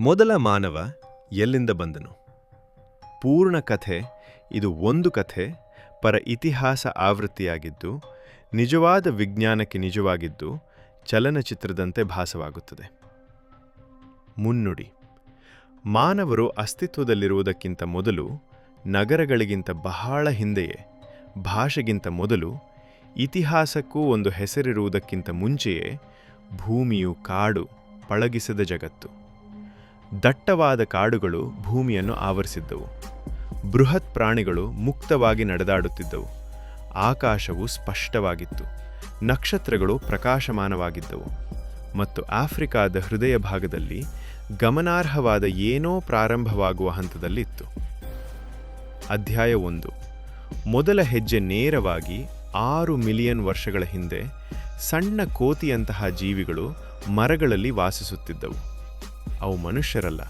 ಮೊದಲ ಮಾನವ ಎಲ್ಲಿಂದ ಬಂದನು? ಪೂರ್ಣ ಕಥೆ, ಇದು ಒಂದು ಕಥೆ, ಪರ ಇತಿಹಾಸ ಆವೃತ್ತಿಯಾಗಿದ್ದು, ನಿಜವಾದ ವಿಜ್ಞಾನಕ್ಕೆ ನಿಜವಾಗಿದ್ದು, ಚಲನಚಿತ್ರದಂತೆ ಭಾಸವಾಗುತ್ತದೆ. ಮುನ್ನುಡಿ, ಮಾನವರು ಅಸ್ತಿತ್ವದಲ್ಲಿರುವುದಕ್ಕಿಂತ ಮೊದಲು, ನಗರಗಳಿಗಿಂತ ಬಹಳ ಹಿಂದೆಯೇ, ಭಾಷೆಗಿಂತ ಮೊದಲು, ಇತಿಹಾಸಕ್ಕೂ ಒಂದು ಹೆಸರಿರುವುದಕ್ಕಿಂತ ಮುಂಚೆಯೇ, ಭೂಮಿಯು ಕಾಡು, ಪಳಗಿಸಿದ ಜಗತ್ತು. ದಟ್ಟವಾದ ಕಾಡುಗಳು ಭೂಮಿಯನ್ನು ಆವರಿಸಿದ್ದವು. ಬೃಹತ್ ಪ್ರಾಣಿಗಳು ಮುಕ್ತವಾಗಿ ನಡೆದಾಡುತ್ತಿದ್ದವು. ಆಕಾಶವು ಸ್ಪಷ್ಟವಾಗಿತ್ತು. ನಕ್ಷತ್ರಗಳು ಪ್ರಕಾಶಮಾನವಾಗಿದ್ದವು. ಮತ್ತು ಆಫ್ರಿಕಾದ ಹೃದಯ ಭಾಗದಲ್ಲಿ ಗಮನಾರ್ಹವಾದ ಏನೋ ಪ್ರಾರಂಭವಾಗುವ ಹಂತದಲ್ಲಿತ್ತು. ಅಧ್ಯಾಯ ಒಂದು. ಮೊದಲ ಹೆಜ್ಜೆ ನೇರವಾಗಿ ಆರು ಮಿಲಿಯನ್ ವರ್ಷಗಳ ಹಿಂದೆ ಸಣ್ಣ ಕೋತಿಯಂತಹ ಜೀವಿಗಳು ಮರಗಳಲ್ಲಿ ವಾಸಿಸುತ್ತಿದ್ದವು. ಅವು ಮನುಷ್ಯರಲ್ಲ.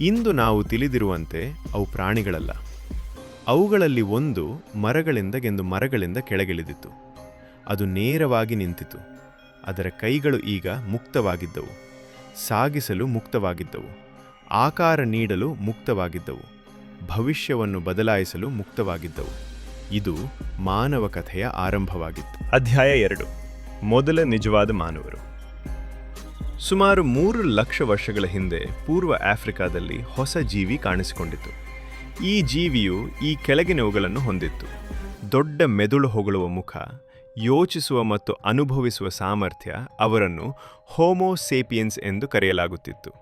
ಇಂದು ನಾವು ತಿಳಿದಿರುವಂತೆ ಅವು ಪ್ರಾಣಿಗಳಲ್ಲ. ಅವುಗಳಲ್ಲಿ ಒಂದು ಮರಗಳಿಂದ ಗೆಂದು ಮರಗಳಿಂದ ಕೆಳಗಿಳಿದಿತ್ತು. ಅದು ನೇರವಾಗಿ ನಿಂತಿತು ಅದರ ಕೈಗಳು ಈಗ ಮುಕ್ತವಾಗಿದ್ದವು. ಸಾಗಿಸಲು ಮುಕ್ತವಾಗಿದ್ದವು. ಆಕಾರ ನೀಡಲು ಮುಕ್ತವಾಗಿದ್ದವು. ಭವಿಷ್ಯವನ್ನು ಬದಲಾಯಿಸಲು ಮುಕ್ತವಾಗಿದ್ದವು. ಇದು ಮಾನವ ಕಥೆಯ ಆರಂಭವಾಗಿತ್ತು. ಅಧ್ಯಾಯ ಎರಡು. ಮೊದಲ ನಿಜವಾದ ಮಾನವರು. ಸುಮಾರು ಮೂರು ಲಕ್ಷ ವರ್ಷಗಳ ಹಿಂದೆ ಪೂರ್ವ ಆಫ್ರಿಕಾದಲ್ಲಿ ಹೊಸ ಜೀವಿ ಕಾಣಿಸಿಕೊಂಡಿತು ಈ ಜೀವಿಯು ಈ ಕೆಳಗಿನವುಗಳನ್ನು ಹೊಂದಿತ್ತು. ದೊಡ್ಡ ಮೆದುಳು ಹೊಗಳುವ ಮುಖ, ಯೋಚಿಸುವ ಮತ್ತು ಅನುಭವಿಸುವ ಸಾಮರ್ಥ್ಯ ಅವರನ್ನು ಹೋಮೋಸೇಪಿಯನ್ಸ್ ಎಂದು ಕರೆಯಲಾಗುತ್ತಿತ್ತು,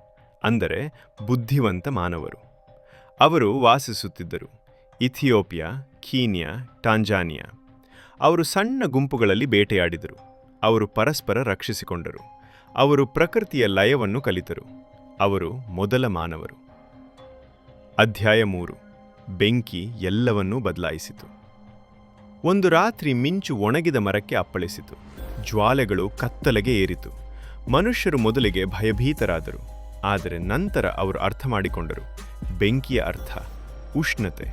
ಅಂದರೆ ಬುದ್ಧಿವಂತ ಮಾನವರು. ಅವರು ವಾಸಿಸುತ್ತಿದ್ದರು ಇಥಿಯೋಪಿಯಾ, ಕೀನಿಯಾ, ಟಾಂಜಾನಿಯಾ. ಅವರು ಸಣ್ಣ ಗುಂಪುಗಳಲ್ಲಿ ಬೇಟೆಯಾಡಿದರು, ಅವರು ಪರಸ್ಪರ ರಕ್ಷಿಸಿಕೊಂಡರು. ಅವರು ಪ್ರಕೃತಿಯ ಲಯವನ್ನು ಕಲಿತರು. ಅವರು ಮೊದಲ ಮಾನವರು. ಅಧ್ಯಾಯ ಮೂರು. ಬೆಂಕಿ ಎಲ್ಲವನ್ನೂ ಬದಲಾಯಿಸಿತು. ಒಂದು ರಾತ್ರಿ ಮಿಂಚು ಒಣಗಿದ ಮರಕ್ಕೆ ಅಪ್ಪಳಿಸಿತು. ಜ್ವಾಲೆಗಳು ಕತ್ತಲೆಗೆ ಏರಿತು. ಮನುಷ್ಯರು ಮೊದಲಿಗೆ ಭಯಭೀತರಾದರು. ಆದರೆ ನಂತರ ಅವರು ಅರ್ಥ ಮಾಡಿಕೊಂಡರು ಬೆಂಕಿಯ ಅರ್ಥ, ಉಷ್ಣತೆ.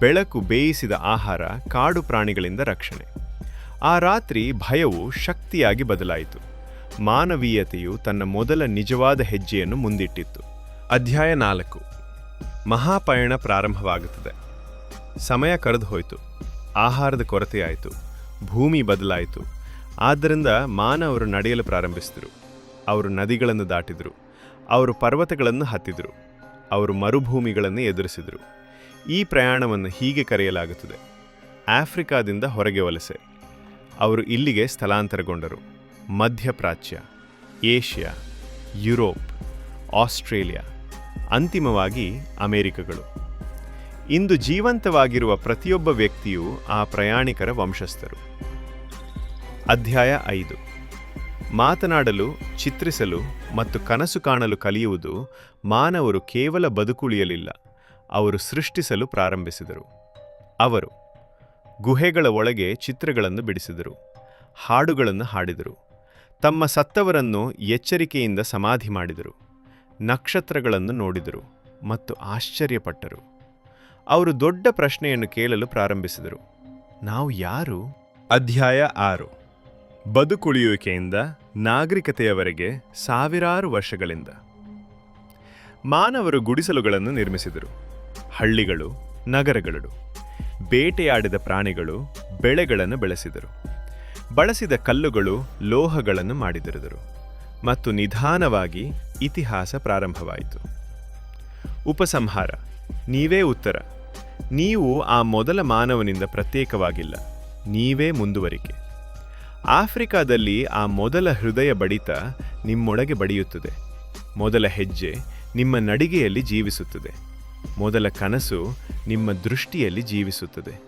ಬೆಳಕು ಬೇಯಿಸಿದ ಆಹಾರ ಕಾಡು ಪ್ರಾಣಿಗಳಿಂದ ರಕ್ಷಣೆ. ಆ ರಾತ್ರಿ ಭಯವು ಶಕ್ತಿಯಾಗಿ ಬದಲಾಯಿತು. ಮಾನವೀಯತೆಯು ತನ್ನ ಮೊದಲ ನಿಜವಾದ ಹೆಜ್ಜೆಯನ್ನು ಮುಂದಿಟ್ಟಿತ್ತು. ಅಧ್ಯಾಯ ನಾಲ್ಕು. ಮಹಾಪಯಣ ಪ್ರಾರಂಭವಾಗುತ್ತದೆ. ಸಮಯ ಕಳೆದು ಹೋಯಿತು ಆಹಾರದ ಕೊರತೆಯಾಯಿತು. ಭೂಮಿ ಬದಲಾಯಿತು. ಆದ್ದರಿಂದ ಮಾನವರು ನಡೆಯಲು ಪ್ರಾರಂಭಿಸಿದರು. ಅವರು ನದಿಗಳನ್ನು ದಾಟಿದರು. ಅವರು ಪರ್ವತಗಳನ್ನು ಹತ್ತಿದರು. ಅವರು ಮರುಭೂಮಿಗಳನ್ನು ಎದುರಿಸಿದರು. ಈ ಪ್ರಯಾಣವನ್ನು ಹೀಗೆ ಕರೆಯಲಾಗುತ್ತದೆ. ಆಫ್ರಿಕಾದಿಂದ ಹೊರಗೆ ವಲಸೆ. ಅವರು ಇಲ್ಲಿಗೆ ಸ್ಥಳಾಂತರಗೊಂಡರು. ಮಧ್ಯಪ್ರಾಚ್ಯ, ಏಷ್ಯಾ, ಯುರೋಪ್, ಆಸ್ಟ್ರೇಲಿಯಾ, ಅಂತಿಮವಾಗಿ ಅಮೆರಿಕಗಳು. ಇಂದು ಜೀವಂತವಾಗಿರುವ ಪ್ರತಿಯೊಬ್ಬ ವ್ಯಕ್ತಿಯೂ ಆ ಪ್ರಯಾಣಿಕರ ವಂಶಸ್ಥರು. ಅಧ್ಯಾಯ ಐದು. ಮಾತನಾಡಲು, ಚಿತ್ರಿಸಲು ಮತ್ತು ಕನಸು ಕಾಣಲು ಕಲಿಯುವುದು ಮಾನವರು ಕೇವಲ ಬದುಕುಳಿಯಲಿಲ್ಲ, ಅವರು ಸೃಷ್ಟಿಸಲು ಪ್ರಾರಂಭಿಸಿದರು. ಅವರು ಗುಹೆಗಳ ಒಳಗೆ ಚಿತ್ರಗಳನ್ನು ಬಿಡಿಸಿದರು, ಹಾಡುಗಳನ್ನು ಹಾಡಿದರು. ತಮ್ಮ ಸತ್ತವರನ್ನು ಎಚ್ಚರಿಕೆಯಿಂದ ಸಮಾಧಿ ಮಾಡಿದರು, ನಕ್ಷತ್ರಗಳನ್ನು ನೋಡಿದರು ಮತ್ತು ಆಶ್ಚರ್ಯಪಟ್ಟರು. ಅವರು ದೊಡ್ಡ ಪ್ರಶ್ನೆಯನ್ನು ಕೇಳಲು ಪ್ರಾರಂಭಿಸಿದರು. ನಾವು ಯಾರು? ಅಧ್ಯಾಯ ಆರು. ಬದುಕುಳಿಯುವಿಕೆಯಿಂದ ನಾಗರಿಕತೆಯವರೆಗೆ ಸಾವಿರಾರು ವರ್ಷಗಳಿಂದ. ಮಾನವರು ಗುಡಿಸಲುಗಳನ್ನು ನಿರ್ಮಿಸಿದರು. ಹಳ್ಳಿಗಳು, ನಗರಗಳು, ಬೇಟೆಯಾಡಿದ ಪ್ರಾಣಿಗಳು, ಬೆಳೆಗಳನ್ನು ಬೆಳೆಸಿದರು. ಬಳಸಿದ ಕಲ್ಲುಗಳು ಲೋಹಗಳನ್ನು ಮಾಡಿದಿರಿದರು ಮತ್ತು ನಿಧಾನವಾಗಿ ಇತಿಹಾಸ ಪ್ರಾರಂಭವಾಯಿತು. ಉಪಸಂಹಾರ. ನೀವೇ ಉತ್ತರ. ನೀವು ಆ ಮೊದಲ ಮಾನವನಿಂದ ಪ್ರತ್ಯೇಕವಾಗಿಲ್ಲ. ನೀವೇ ಮುಂದುವರಿಕೆ. ಆಫ್ರಿಕಾದಲ್ಲಿ ಆ ಮೊದಲ ಹೃದಯ ಬಡಿತ ನಿಮ್ಮೊಳಗೆ ಬಡಿಯುತ್ತದೆ. ಮೊದಲ ಹೆಜ್ಜೆ ನಿಮ್ಮ ನಡಿಗೆಯಲ್ಲಿ ಜೀವಿಸುತ್ತದೆ. ಮೊದಲ ಕನಸು ನಿಮ್ಮ ದೃಷ್ಟಿಯಲ್ಲಿ ಜೀವಿಸುತ್ತದೆ.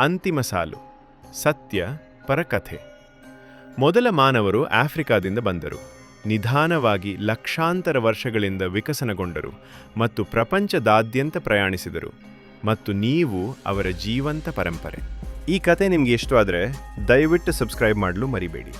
ಅಂತಿಮ ಸಾಲು. ಸತ್ಯ ಪರಕಥೆ. ಮೊದಲ ಮಾನವರು ಆಫ್ರಿಕಾದಿಂದ ಬಂದರು. ನಿಧಾನವಾಗಿ ಲಕ್ಷಾಂತರ ವರ್ಷಗಳಿಂದ ವಿಕಸನಗೊಂಡರು ಮತ್ತು ಪ್ರಪಂಚದಾದ್ಯಂತ ಪ್ರಯಾಣಿಸಿದರು ಮತ್ತು ನೀವು ಅವರ ಜೀವಂತ ಪರಂಪರೆ. ಈ ಕತೆ ನಿಮಗೆ ಇಷ್ಟವಾದರೆ ದಯವಿಟ್ಟು ಸಬ್ಸ್ಕ್ರೈಬ್ ಮಾಡಲು ಮರಿಬೇಡಿ.